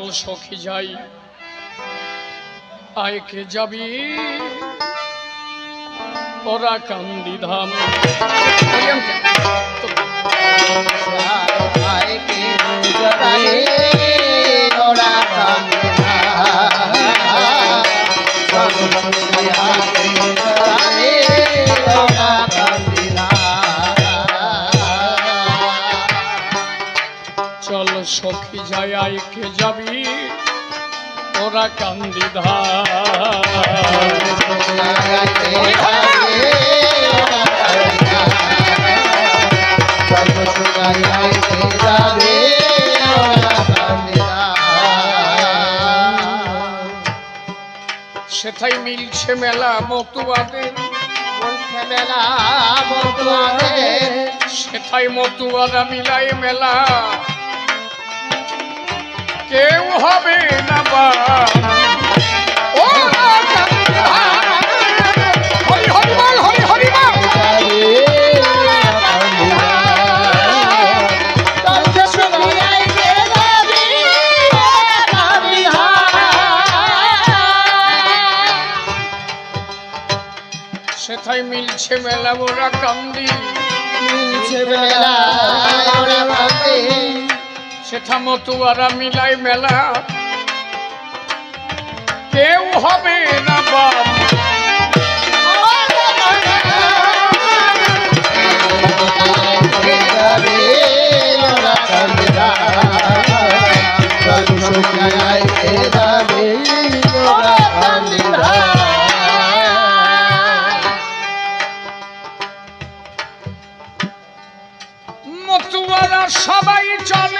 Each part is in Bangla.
চল সখী যাই। আয়কে যাবি? ওরা কান্দি ধাম। কান্দি ধাম সেথাই মিলছে মেলা মতুয়াদের। সেথাই মতুয়ারা মিলাই মেলা। কেউ হবে সেথাই মিলছে মেলা ওরা কান্দি। সেথা মতুয়ারা মিলাই মেলা কেউ হবে না বাপ। মতুয়ারা সবাই চলে।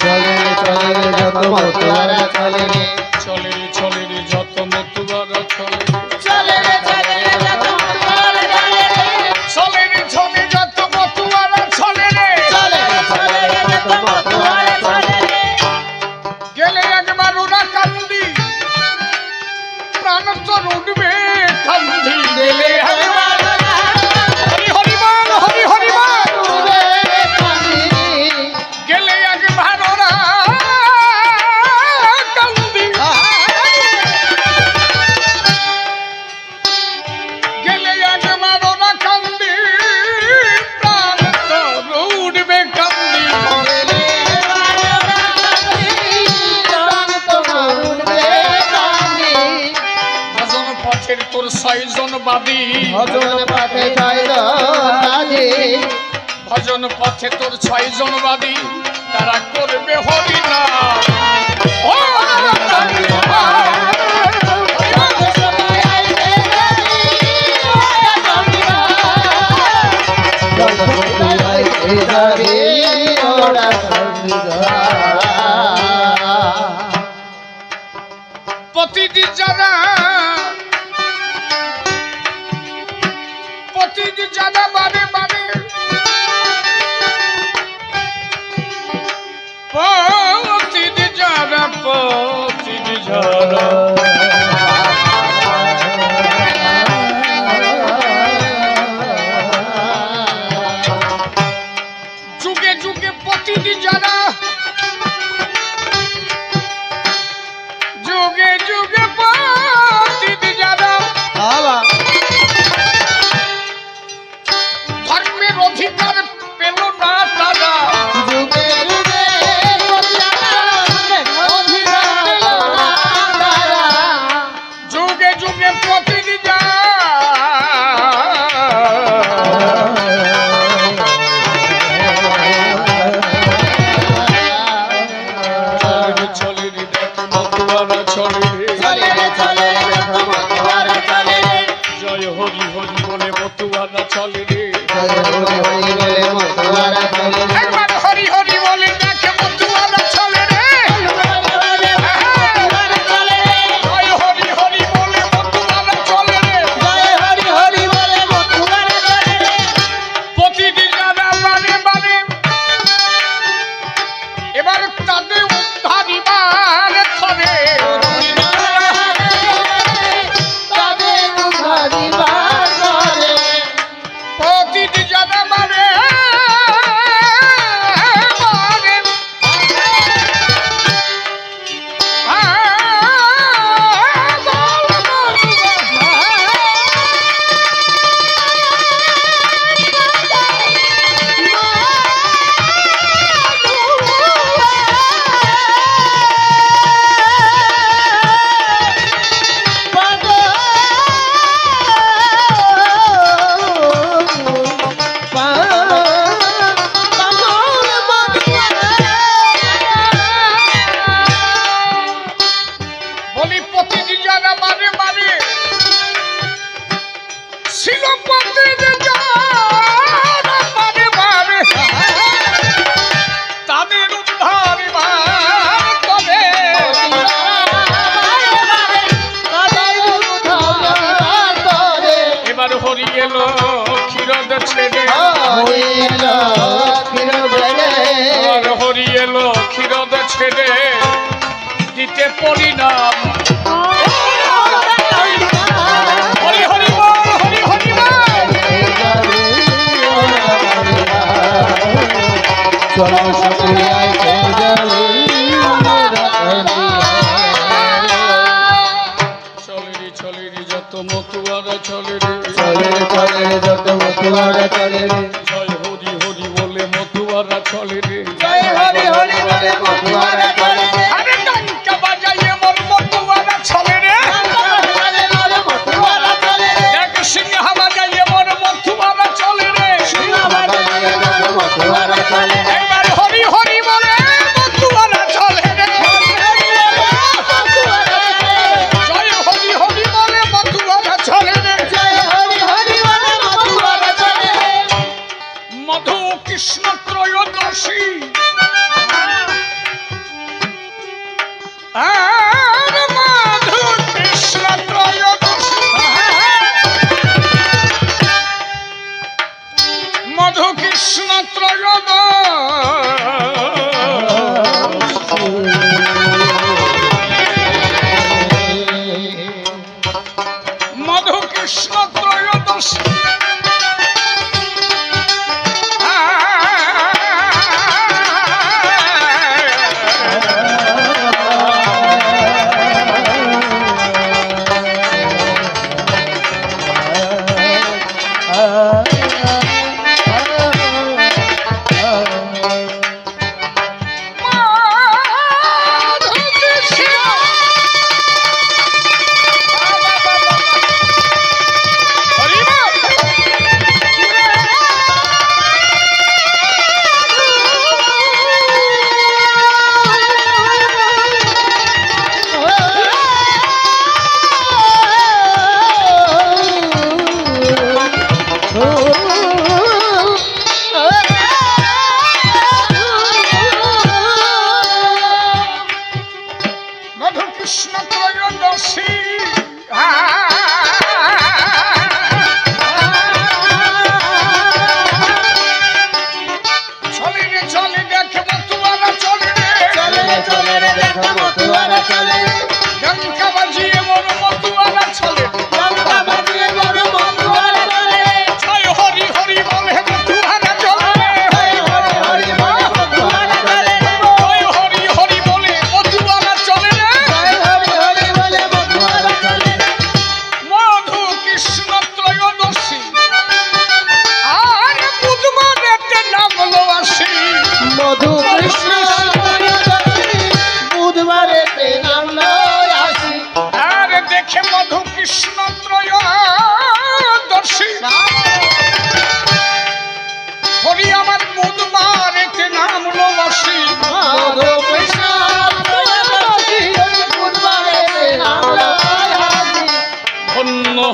চলে রে চলে রে যত মতুয়ারা চলে রে চলে যত মতুয়ারা চলে পথের তোর ছয়জন বাদী ভজন পথে ভজন পথে তোর ছয়জন বাদী তারা করবে হরি না চলো। যুগে যুগে প্রতিটি যারা গেল ক্ষীরদ ছেড়ে আর হরি এলো ক্ষীরদ ছেড়ে দিতে পরিণাম চলো সকলে চলে রে যত মতুয়ারা চলে রে চলে যত মতুয়ারা চলে রে। জয় হরি হরি বলে মতুয়ারা চলে রে। জয় হরি হরি বলে মতুয়ারা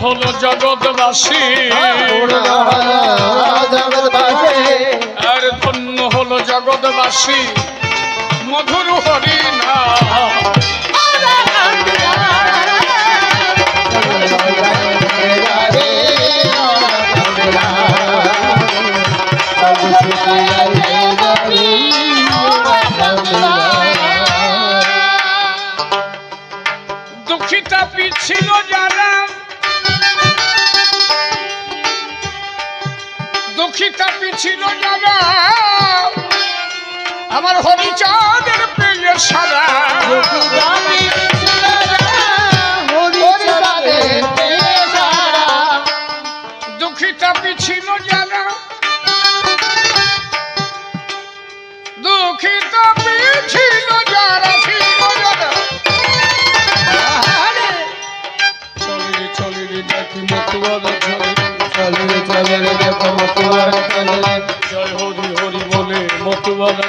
হলো জগৎবাসী। আর ধন্য হলো জগৎবাসী। মধুর হরি দুঃখিতা পিছিল যারা দুঃখিতা দাদা আমার হরিচাঁদের পেয়ে সারা।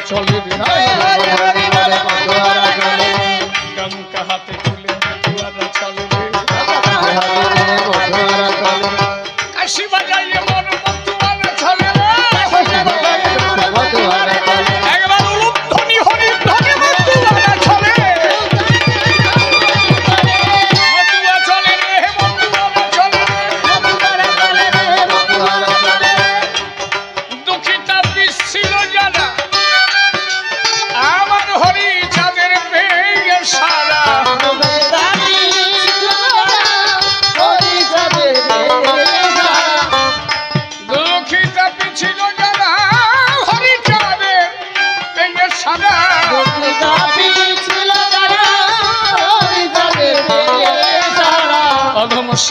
চলে রে গঙ্কা হাতে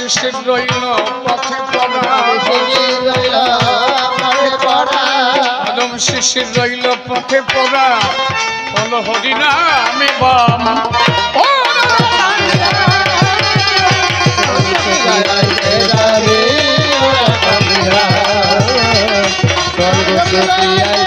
সৃষ্টির রইল পথে পড়া আদম শিশির রইল পথে পড়া হল হরিনা আমি বাম Yeah.